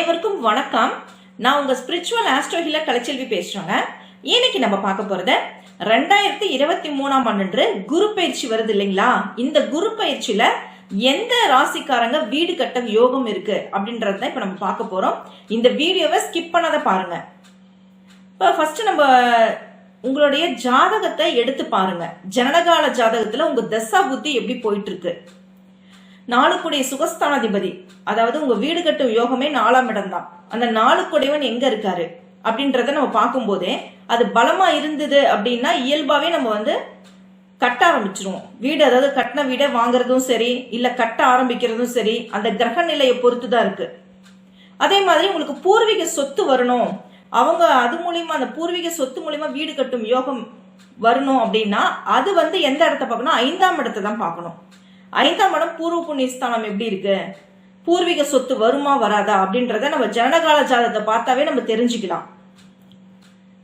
அனைவருக்கும் வணக்கம். நான் உங்க ஸ்பிரிச்சுவல் ஆஸ்ட்ரோ ஹீலர் கலைச்செல்வி பேசுறேங்க. இன்னைக்கு நம்ம பார்க்க போறது ரெண்டாயிரத்தி இருபத்தி மூணாம் ஆண்டு குரு பயிற்சி வருது இல்லைங்களா? இந்த குரு பயிற்சியில எந்த ராசிக்காரங்க வீடு கட்ட யோகம் இருக்கு அப்படின்றத இப்ப நம்ம பார்க்க போறோம். இந்த வீடியோவை ஸ்கிப் பண்ணாத பாருங்க. இப்போ ஃபர்ஸ்ட் நம்ம உங்களுடைய ஜாதகத்தை எடுத்து பாருங்க. ஜனனகால ஜாதகத்துல உங்க தசா புத்தி எப்படி போயிட்டு இருக்கு? நாளுக்குடைய சுகஸ்தானாதிபதி. அதாவது உங்க வீடு கட்டும் யோகமே நாலாம் இடம் தான் அந்த நாலுக்குடையவன் எங்க இருக்காரு? அப்படின்றத நம்ம பார்க்கும்போதே அது பலமா இருந்தது அப்படின்னா இயல்பாவே நம்ம வந்து கட்ட ஆரம்பிச்சிருவோம். வீடு அதாவது கட்டின வீடை வாங்குறதும் சரி இல்ல கட்ட ஆரம்பிக்கிறதும் சரி அந்த கிரக நிலையை பொறுத்து தான் இருக்கு. அதே மாதிரி உங்களுக்கு பூர்வீக சொத்து வரணும். அவங்க அது மூலியமா அந்த பூர்வீக சொத்து மூலியமா வீடு கட்டும் யோகம் வரணும் அப்படின்னா அது வந்து எந்த இடத்த பார்க்கணும்? ஐந்தாம் இடத்தை தான் பார்க்கணும். ஐந்தாம் இடம் பூர்வ புண்ணியஸ்தானம் எப்படி இருக்கு? பூர்வீக சொத்து வருமா வராதா? அப்படின்றத நம்ம ஜனகால ஜாதகத்தை பார்த்தாவே நம்ம தெரிஞ்சுக்கலாம்.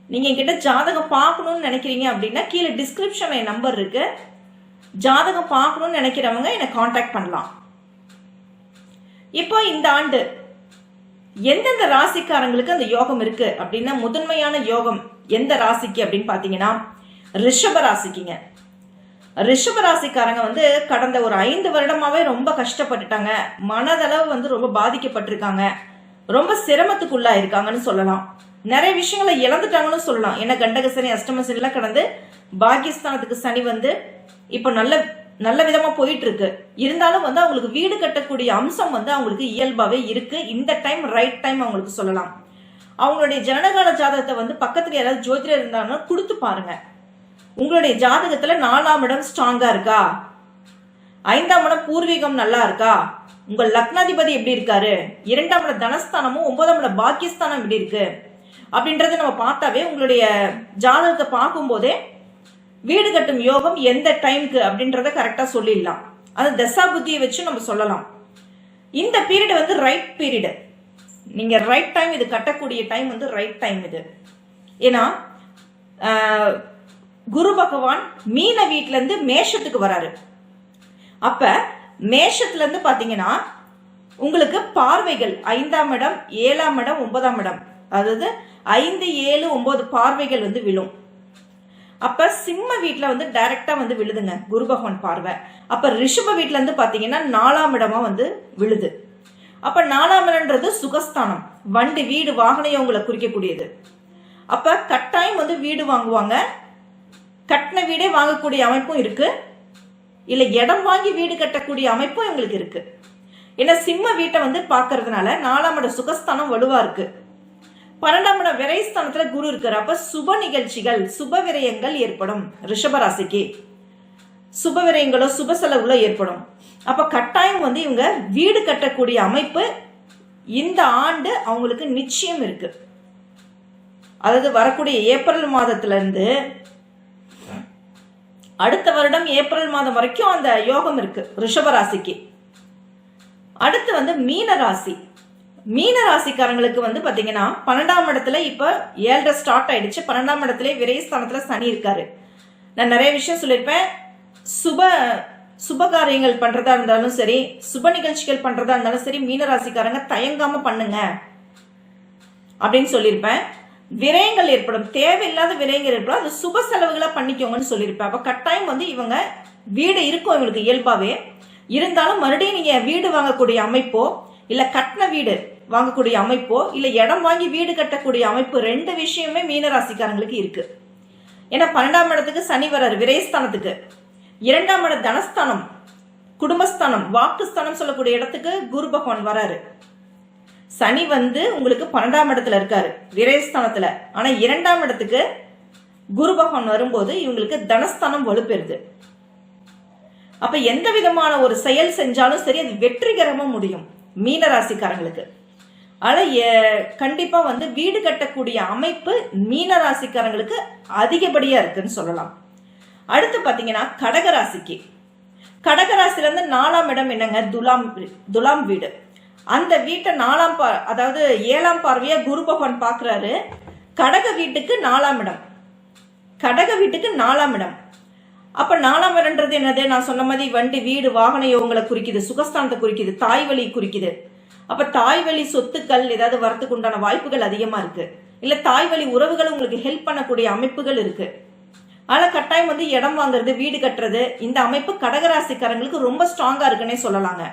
நீங்க என்கிட்ட ஜாதகம் பார்க்கணும்னு நினைக்கிறீங்க அப்படின்னா கீழே டிஸ்கிரிப்ஷன்ல என் நம்பர் இருக்கு. ஜாதகம் பார்க்கணும்னு நினைக்கிறவங்க என்னை காண்டாக்ட் பண்ணலாம். இப்போ இந்த ஆண்டு எந்தெந்த ராசிக்காரங்களுக்கு அந்த யோகம் இருக்கு? அப்படின்னா முதன்மையான யோகம் எந்த ராசிக்கு அப்படின்னு பாத்தீங்கன்னா ரிஷப ராசிக்குங்க. ரிஷபராசிக்காரங்க வந்து கடந்த ஒரு ஐந்து வருடமாவே ரொம்ப கஷ்டப்பட்டுட்டாங்க. மனதளவு வந்து ரொம்ப பாதிக்கப்பட்டிருக்காங்க. ரொம்ப சிரமத்துக்குள்ளா இருக்காங்கன்னு சொல்லலாம். நிறைய விஷயங்களை இழந்துட்டாங்கன்னு சொல்லலாம். ஏன்னா கண்டக சனி அஷ்டம சனிலாம் கடந்து பாகிஸ்தானத்துக்கு சனி வந்து இப்ப நல்ல நல்ல விதமா போயிட்டு இருக்கு இருந்தாலும் வந்து அவங்களுக்கு வீடு கட்டக்கூடிய அம்சம் வந்து அவங்களுக்கு இயல்பாவே இருக்கு. இந்த டைம் ரைட் டைம் அவங்களுக்கு சொல்லலாம். அவங்களுடைய ஜனகால ஜாதகத்தை வந்து பக்கத்துல யாராவது ஜோதிடர் இருந்தாங்கன்னா கொடுத்து பாருங்க. உங்களுடைய ஜாதகத்துல நாலாம் இடம் ஸ்ட்ராங்கா இருக்கா? ஐந்தாம் இடம் பூர்வீகம் நல்லா இருக்கா? உங்க லக்னாதிபதி எப்படி இருக்காரு? இரண்டாம் இடம் தனஸ்தானமும் ஒன்பதாம் இடம் பாக்கியஸ்தானம் எப்படி இருக்கு? அப்படின்றத நம்ம பார்த்தாவே உங்களுடைய ஜாதகத்தை பார்க்கும்போதே வீடு கட்டும் யோகம் எந்த டைம்க்கு அப்படின்றத கரெக்டா சொல்லிடலாம். அது தசா புத்தியை வச்சு நம்ம சொல்லலாம். இந்த பீரியட் வந்து ரைட் பீரியடு நீங்க ரைட் டைம் இது கட்டக்கூடிய டைம் வந்து ரைட் டைம் இது. ஏன்னா குரு பகவான் மீன வீட்ல இருந்து மேஷத்துக்கு வராரு. அப்ப மேஷத்துல இருந்து பாத்தீங்கன்னா உங்களுக்கு பார்வைகள் ஐந்தாம் இடம் ஏழாம் இடம் ஒன்பதாம் இடம். அதாவது ஐந்து ஏழு ஒன்பது பார்வைகள் வந்து விழும். அப்ப சிம்ம வீட்டுல வந்து டைரக்டா வந்து விழுதுங்க குரு பகவான் பார்வை. அப்ப ரிஷப வீட்டுல இருந்து பாத்தீங்கன்னா நாலாம் இடமா வந்து விழுது. அப்ப நாலாம் இடம்ன்றது சுகஸ்தானம். வண்டி வீடு வாகனையை உங்களை குறிக்கக்கூடியது. அப்ப கட்டாயம் வந்து வீடு வாங்குவாங்க. கட்டின வீடே வாங்கக்கூடிய அமைப்பும் இருக்கு. இல்ல இடம் வாங்கி வீடு கட்டக்கூடிய அமைப்பும் இவங்களுக்கு இருக்கு. ஏன்னா சிம்ம வீட்டை வந்து பார்க்கறதுனால நாலாம் இட சுகஸ்தானம் வலுவா இருக்கு. பன்னெண்டாம் இட விரைஸ்தானத்துல குரு இருக்காரு. அப்ப சுப நிகழ்ச்சிகள் சுப விரயங்கள் ஏற்படும் ரிஷபராசிக்கு. சுப விரயங்களோ சுப செலவுகளோ ஏற்படும். அப்ப கட்டாயம் வந்து இவங்க வீடு கட்டக்கூடிய அமைப்பு இந்த ஆண்டு அவங்களுக்கு நிச்சயம் இருக்கு. அதாவது வரக்கூடிய ஏப்ரல் மாதத்துல இருந்து அடுத்த வருடம் ஏப்ரல் மாதம் வரைக்கும் அந்த யோகம் இருக்கு ரிஷப ராசிக்கு. அடுத்து வந்து மீன ராசி. மீன ராசிக்காரங்களுக்கு வந்து பாத்தீங்கன்னா பன்னெண்டாம் இடத்துல இப்ப ஏழரை ஸ்டார்ட் ஆயிடுச்சு. பன்னெண்டாம் இடத்துல விரைஸ்தானத்துல சனி இருக்காரு. நான் நிறைய விஷயம் சொல்லியிருப்பேன். சுப சுப காரியங்கள் பண்றதா இருந்தாலும் சரி சுப நிகழ்ச்சிகள் பண்றதா இருந்தாலும் சரி மீன ராசிக்காரங்க தயங்காம பண்ணுங்க. அப்படின்னு சொல்லியிருப்பேன். விரயங்கள் ஏற்படும். தேவையில்லாத விரயங்கள் ஏற்படும். அது சுப செலவுகளாக பண்ணிக்கோங்கன்னு சொல்லியிருப்பேன். அப்போ கட்டாயம் வந்து இவங்க வீடு இருக்கும் இவங்களுக்கு இயல்பாகவே இருந்தாலும் மறுபடியும் நீங்கள் வீடு வாங்கக்கூடிய அமைப்போ இல்லை கட்டின வீடு வாங்கக்கூடிய அமைப்போ இல்லை இடம் வாங்கி வீடு கட்டக்கூடிய அமைப்பு ரெண்டு விஷயமே மீன ராசிக்காரங்களுக்கு இருக்கு. ஏன்னா பன்னெண்டாம் இடத்துக்கு சனி வரார் விரயஸ்தானத்துக்கு. இரண்டாம் இடம் தனஸ்தானம் குடும்பஸ்தானம் வாக்குஸ்தானம் சொல்லக்கூடிய இடத்துக்கு குரு பகவான் வராரு. சனி வந்து உங்களுக்கு பன்னெண்டாம் இடத்துல இருக்காரு விரைஸ்தானத்துல ஆனா இரண்டாம் இடத்துக்கு குரு பகவான் வரும்போது இவங்களுக்கு தனஸ்தானம் வலுப்பெறுது. அப்ப எந்த விதமான ஒரு செயல் செஞ்சாலும் சரி அது வெற்றிகரமா முடியும் மீன ராசிக்காரங்களுக்கு. ஆனா கண்டிப்பா வந்து வீடு கட்டக்கூடிய அமைப்பு மீன ராசிக்காரங்களுக்கு அதிகப்படியா இருக்குன்னு சொல்லலாம். அடுத்து பாத்தீங்கன்னா கடகராசிக்கு. கடகராசில இருந்து நாலாம் இடம் என்னங்க? துலாம் துலாம் வீடு. அந்த வீட்டை நாலாம் பா அதாவது ஏழாம் பார்வையா குரு பகவான் பார்க்குறாரு. கடக வீட்டுக்கு நாலாம் இடம். கடக வீட்டுக்கு நாலாம் இடம். அப்ப நாலாம் இடம்ன்றது என்னது? நான் சொன்ன மாதிரி வண்டி வீடு வாகன யோகங்களை குறிக்குது சுகஸ்தானத்தை குறிக்குது தாய் வழி குறிக்குது. அப்ப தாய் வழி சொத்துக்கள் ஏதாவது வரத்துக்கு உண்டான வாய்ப்புகள் அதிகமா இருக்கு. இல்ல தாய் வழி உறவுகள் உங்களுக்கு ஹெல்ப் பண்ணக்கூடிய அமைப்புகள் இருக்கு. ஆனா கட்டாயம் வந்து இடம் வாங்குறது வீடு கட்டுறது இந்த அமைப்பு கடகராசிக்காரங்களுக்கு ரொம்ப ஸ்ட்ராங்கா இருக்குன்னே சொல்லலாங்க.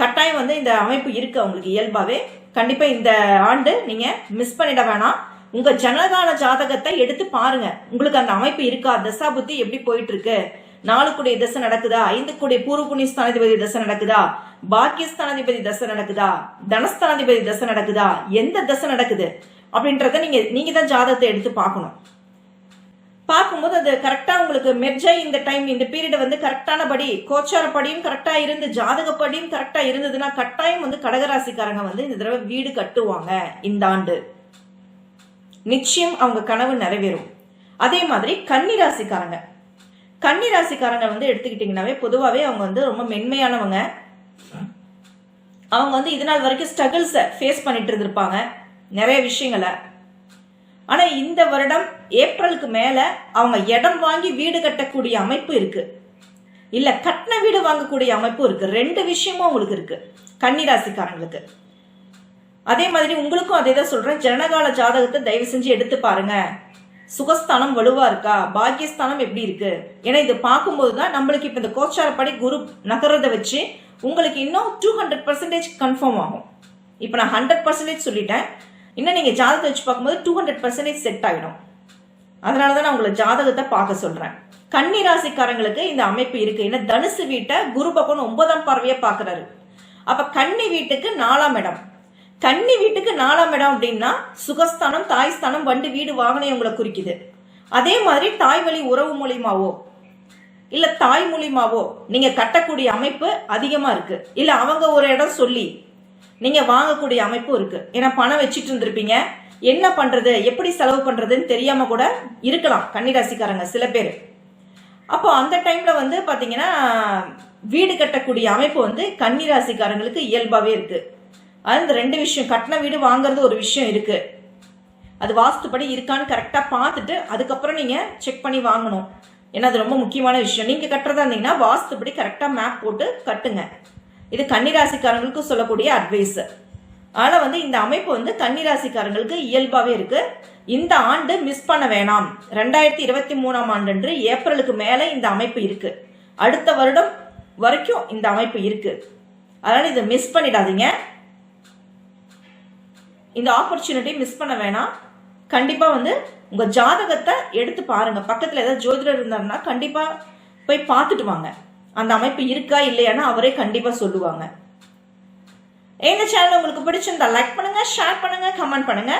கட்டாயம் வந்து இந்த அமைப்பு இருக்கு அவங்களுக்கு இயல்பாவே. கண்டிப்பா இந்த ஆண்டு நீங்க மிஸ் பண்ணிட வேணாம். உங்க ஜனகால ஜாதகத்தை எடுத்து பாருங்க. உங்களுக்கு அந்த அமைப்பு இருக்கா? தசா புத்தி எப்படி போயிட்டு இருக்கு நாலு கூடிய தசை நடக்குதா? ஐந்து கூடிய பூர்வ புண்ணிய ஸ்தானாதிபதி தசை நடக்குதா? பாக்கியஸ்தானாதிபதி தசை நடக்குதா? தனஸ்தானாதிபதி தசை நடக்குதா? எந்த தசை நடக்குது? அப்படின்றத நீங்க நீங்க தான் ஜாதகத்தை எடுத்து பார்க்கணும். பார்க்கும்போது அது கரெக்டாக உங்களுக்கு மெர்ஜை இந்த டைம் இந்த பீரியடை வந்து கரெக்டானபடி கோச்சாரப்படியும் கரெக்டாக இருந்து ஜாதகப்படியும் கரெக்டாக இருந்ததுன்னா கட்டாயம் வந்து கடகராசிக்காரங்க வந்து இந்த தடவை வீடு கட்டுவாங்க இந்த ஆண்டு. நிச்சயம் அவங்க கனவு நிறைவேறும். அதே மாதிரி கன்னிராசிக்காரங்க. கன்னிராசிக்காரங்க வந்து எடுத்துக்கிட்டிங்கனாவே பொதுவாகவே அவங்க வந்து ரொம்ப மென்மையானவங்க. அவங்க வந்து இது நாள் வரைக்கும் ஸ்ட்ரகிள்ஸை ஃபேஸ் பண்ணிட்டு இருந்திருப்பாங்க. நிறைய விஷயங்களை. ஆனா இந்த வருடம் ஏப்ரலுக்கு மேல அவங்க இடம் வாங்கி வீடு கட்டக்கூடிய அமைப்பு இருக்கு. இல்ல கட்டின வீடு வாங்கக்கூடிய அமைப்பு இருக்கு. ரெண்டு விஷயமும் உங்களுக்கு இருக்கு. கன்னிராசிக்காரங்களுக்கு. அதே மாதிரி உங்களுக்கும் அதே தான் சொல்றேன். ஜனகால ஜாதகத்தை தயவு செஞ்சு எடுத்து பாருங்க. சுகஸ்தானம் வலுவா இருக்கா? பாக்கியஸ்தானம் எப்படி இருக்கு? ஏன்னா இது பார்க்கும்போது தான் நம்மளுக்கு இப்ப இந்த கோச்சாரப்படி குரு நகரத்தை வச்சு உங்களுக்கு இன்னும் டூ ஹண்ட்ரட் பர்சன்டேஜ் கன்ஃபார்ம் ஆகும். இப்போ நான் ஹண்ட்ரட் பர்சன்டேஜ் சொல்லிட்டேன். இன்னும் நீங்கள் ஜாதகத்தை வச்சு பார்க்கும்போது டூ ஹண்ட்ரட் பர்சன்டேஜ் செட் ஆகிடும் அதனால தான் நான் உங்களை ஜாதகத்தை பார்க்க சொல்கிறேன் கன்னி ராசிக்காரங்களுக்கு இந்த அமைப்பு இருக்கு. ஏன்னா தனுசு வீட்டை குரு பகவான் ஒன்பதாம் பார்வையை பார்க்குறாரு. அப்போ கன்னி வீட்டுக்கு நாலாம் இடம். கன்னி வீட்டுக்கு நாலாம் இடம் அப்படின்னா சுகஸ்தானம் தாய்ஸ்தானம் வண்டு வீடு வாகனம் உங்களை குறிக்குது. அதே மாதிரி தாய் வழி உறவு மூலியமாவோ இல்லை தாய் மூலியமாவோ நீங்கள் கட்டக்கூடிய அமைப்பு அதிகமாக இருக்கு. இல்லை அவங்க ஒரு இடம் சொல்லி நீங்க வாங்கக்கூடிய அமைப்பும் இருக்கு. ஏன்னா பணம் வச்சுட்டு இருந்திருப்பீங்க. என்ன பண்றது? எப்படி செலவு பண்றதுன்னு தெரியாம கூட இருக்கலாம். கன்னிராசிக்காரங்க சில பேர். அப்போ அந்த டைம்ல வந்து பாத்தீங்கன்னா வீடு கட்டக்கூடிய அமைப்பு வந்து கன்னிராசிக்காரங்களுக்கு இயல்பாவே இருக்கு. அது இந்த ரெண்டு விஷயம். கட்டின வீடு வாங்குறது ஒரு விஷயம் இருக்கு. அது வாஸ்துப்படி இருக்கான்னு கரெக்டா பார்த்துட்டு அதுக்கப்புறம் நீங்க செக் பண்ணி வாங்கணும். ஏன்னா அது ரொம்ப முக்கியமான விஷயம். நீங்க கட்டுறதா இருந்தீங்கன்னா வாஸ்துப்படி கரெக்டா மேப் போட்டு கட்டுங்க. இது கன்னிராசிக்காரங்களுக்கு சொல்லக்கூடிய அட்வைஸ் ஆனால் வந்து இந்த அமைப்பு வந்து கன்னிராசிக்காரங்களுக்கு இயல்பாகவே இருக்கு. இந்த ஆண்டு மிஸ் பண்ண வேணாம். ரெண்டாயிரத்தி இருபத்தி மூணாம் ஆண்டு ஏப்ரலுக்கு மேலே இந்த அமைப்பு இருக்கு. அடுத்த வருடம் வரைக்கும் இந்த அமைப்பு இருக்கு. அதனால இதை மிஸ் பண்ணிடாதீங்க. இந்த ஆப்பர்ச்சுனிட்டி மிஸ் பண்ண வேணாம். கண்டிப்பா வந்து உங்க ஜாதகத்தை எடுத்து பாருங்க. பக்கத்துல ஏதாவது ஜோதிடர் இருந்தாருன்னா கண்டிப்பா போய் பார்த்துட்டு வாங்க. அந்த அமைப்பு இருக்கா இல்லையான்னு அவரே கண்டிப்பா சொல்லுவாங்க. இந்த சேனல் உங்களுக்கு பிடிச்சிருந்தா லைக் பண்ணுங்க ஷேர் பண்ணுங்க கமெண்ட் பண்ணுங்க.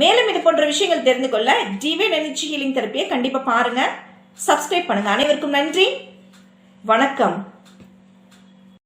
மேலும் இது போன்ற விஷயங்கள் தெரிந்து கொள்ள டிவைன் எனர்ஜி ஹீலிங் தெரப்பியை கண்டிப்பா பாருங்க. சப்ஸ்கிரைப் பண்ணுங்க. அனைவருக்கும் நன்றி. வணக்கம்.